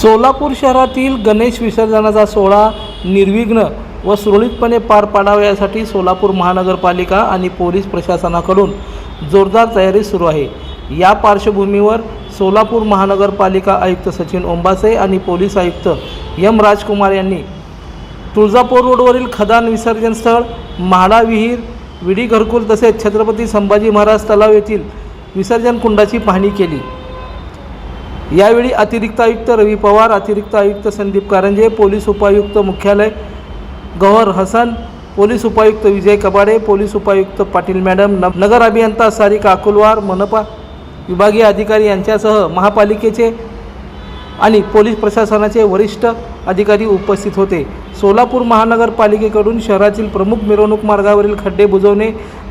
सोलापूर शहरातील गणेश विसर्जनाचा सोहळा निर्विघ्न व सुरळीतपणे पार पाडावा यासाठी सोलापूर महानगरपालिका आणि पोलीस प्रशासनाकडून जोरदार तयारी सुरू आहे. या पार्श्वभूमीवर सोलापूर महानगरपालिका आयुक्त सचिन ओंबासे आणि पोलीस आयुक्त एम राजकुमार यांनी तुळजापूर रोडवरील खदान विसर्जन स्थळ म्हाडा विहीर विडी घरकुल तसेच छत्रपती संभाजी महाराज तलाव येथील विसर्जन कुंडाची पाहणी केली. यावेळी अतिरिक्त आयुक्त रवी पवार अतिरिक्त आयुक्त संदीप कारंजे पोलीस उपायुक्त मुख्यालय गौहर हसन पोलीस उपायुक्त विजय कबाडे पोलीस उपायुक्त पाटील मॅडम नगर अभियंता सारिका अकुलवार मनपा विभागीय अधिकारी यांच्यासह महापालिकेचे आणि पोलीस प्रशासनाचे वरिष्ठ अधिकारी उपस्थित होते. सोलापूर महानगरपालिकेकडून शहरातील प्रमुख मिरवणूक मार्गावरील खड्डे बुजवणे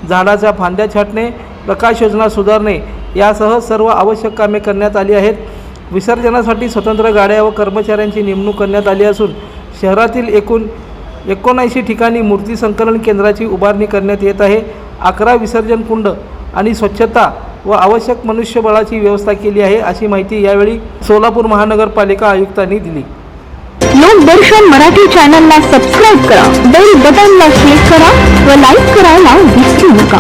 झाडाच्या फांद्या छाटणे प्रकाश योजना सुधारणे यासह सर्व आवश्यक कामे करण्यात आली आहेत. विसर्जनासाठी स्वतंत्र गाड्या व कर्मचाऱ्यांची नेमणूक करण्यात आली असून शहरातील एकूण एकोणऐंशी ठिकाणी मूर्ती संकलन केंद्राची उभारणी करण्यात येत आहे. अकरा विसर्जन कुंड आणि स्वच्छता व आवश्यक मनुष्यबळाची व्यवस्था केली आहे अशी माहिती यावेळी सोलापूर महानगरपालिका आयुक्तांनी दिली. लोकदर्शन मराठी चॅनलला सबस्क्राईब करा बेल बटनला क्लिक करा व लाईक करायला विसरू नका.